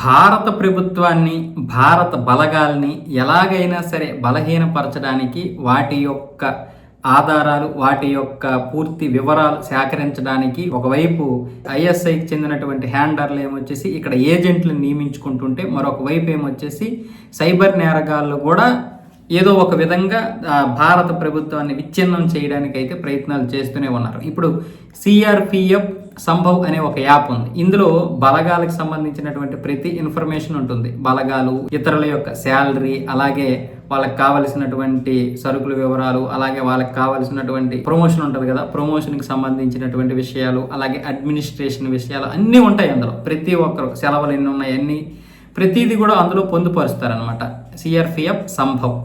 భారత ప్రభుత్వాన్ని భారత బలగాల్ని ఎలాగైనా సరే బలహీనపరచడానికి వాటి యొక్క ఆధారాలు వాటి యొక్క పూర్తి వివరాలు సేకరించడానికి ఒకవైపు ఐఎస్ఐకి చెందినటువంటి హ్యాండర్లు ఏమొచ్చేసి ఇక్కడ ఏజెంట్లను నియమించుకుంటుంటే మరొక వైపు ఏమొచ్చేసి సైబర్ నేరగాళ్ళు కూడా ఏదో ఒక విధంగా భారత ప్రభుత్వాన్ని విచ్ఛిన్నం చేయడానికి అయితే ప్రయత్నాలు చేస్తూనే ఉన్నారు. ఇప్పుడు సిఆర్పిఎఫ్ సంభవ్ అనే ఒక యాప్ ఉంది. ఇందులో బలగాలకు సంబంధించినటువంటి ప్రతి ఇన్ఫర్మేషన్ ఉంటుంది. బలగాలు ఇతరుల యొక్క శాలరీ అలాగే వాళ్ళకి కావలసినటువంటి సరుకుల వివరాలు అలాగే వాళ్ళకి కావలసినటువంటి ప్రమోషన్ ఉంటుంది కదా ప్రమోషన్కి సంబంధించినటువంటి విషయాలు అలాగే అడ్మినిస్ట్రేషన్ విషయాలు అన్నీ ఉంటాయి అందులో. ప్రతి ఒక్కరు సెలవులు ఎన్ని ఉన్నాయి అన్నీ ప్రతిదీ కూడా అందులో పొందుపరుస్తారనమాట సిఆర్పిఎఫ్ సంభవ్.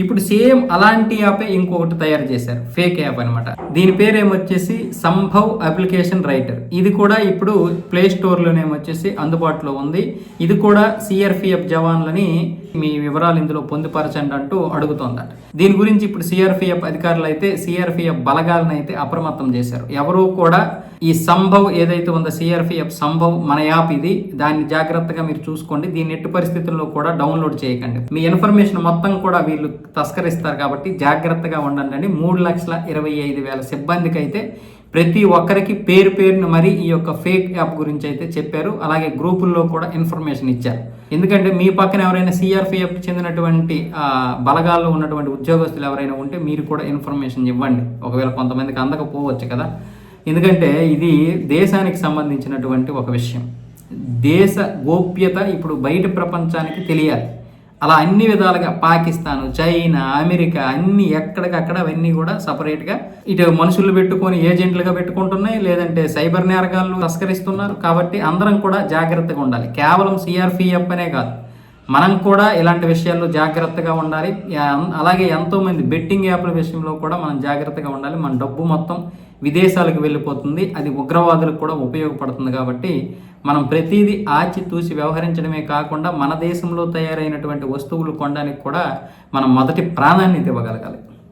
ఇప్పుడు సేమ్ అలాంటి యాపే ఇంకొకటి తయారు చేశారు. ఫేక్ యాప్ అనమాట దీని పేరు ఏమొచ్చేసి సంభవ్ అప్లికేషన్ రైటర్. ఇది కూడా ఇప్పుడు ప్లే స్టోర్లోనేమొచ్చేసి అందుబాటులో ఉంది. ఇది కూడా సిఆర్పిఎఫ్ జవాన్లని మీ వివరాలు ఇందులో పొందుపరచండి అంటూ అడుగుతోందట. దీని గురించి ఇప్పుడు సిఆర్పిఎఫ్ అధికారులు అయితే సిఆర్పిఎఫ్ బలగాలను అయితే అప్రమత్తం చేశారు. ఎవరు కూడా ఈ సంభవ్ ఏదైతే ఉందో సిఆర్పిఎఫ్ సంభవ్ మన యాప్ ఇది దాన్ని జాగ్రత్తగా మీరు చూసుకోండి. దీన్ని ఎట్టి పరిస్థితుల్లో కూడా డౌన్లోడ్ చేయకండి. మీ ఇన్ఫర్మేషన్ మొత్తం కూడా వీళ్ళు తస్కరిస్తారు కాబట్టి జాగ్రత్తగా ఉండండి అని మూడు లక్షల ఇరవై ఐదు వేల సిబ్బందికి అయితే ప్రతి ఒక్కరికి పేరు పేరును మరి ఈ యొక్క ఫేక్ యాప్ గురించి అయితే చెప్పారు. అలాగే గ్రూపుల్లో కూడా ఇన్ఫర్మేషన్ ఇచ్చారు. ఎందుకంటే మీ పక్కన ఎవరైనా సిఆర్పిఎఫ్ చెందినటువంటి బలగాల్లో ఉన్నటువంటి ఉద్యోగస్తులు ఎవరైనా ఉంటే మీరు కూడా ఇన్ఫర్మేషన్ ఇవ్వండి. ఒకవేళ కొంతమందికి అందకపోవచ్చు కదా. ఎందుకంటే ఇది దేశానికి సంబంధించినటువంటి ఒక విషయం. దేశ గోప్యత ఇప్పుడు బయట ప్రపంచానికి తెలియాలి. అలా అన్ని విధాలుగా పాకిస్తాన్ చైనా అమెరికా అన్ని ఎక్కడికక్కడ అవన్నీ కూడా సపరేట్గా ఇటు మనుషులు పెట్టుకొని ఏజెంట్లుగా పెట్టుకుంటున్నాయి. లేదంటే సైబర్ నేరగాళ్ళు తస్కరిస్తున్నారు. కాబట్టి అందరం కూడా జాగ్రత్తగా ఉండాలి. కేవలం సిఆర్పిఎఫ్ అనే కాదు. మనం కూడా ఇలాంటి విషయాల్లో జాగ్రత్తగా ఉండాలి. అలాగే ఎంతోమంది బెట్టింగ్ యాప్ల విషయంలో కూడా మనం జాగ్రత్తగా ఉండాలి. మన డబ్బు మొత్తం విదేశాలకు వెళ్ళిపోతుంది. అది ఉగ్రవాదులకు కూడా ఉపయోగపడుతుంది కాబట్టి మనం ప్రతిదీ ఆచి తూసి వ్యవహరించడమే కాకుండా మన దేశంలో తయారైనటువంటి వస్తువులు కొనడానికి కూడా మనం మొదటి ప్రాధాన్యత ఇవ్వగలగాలి.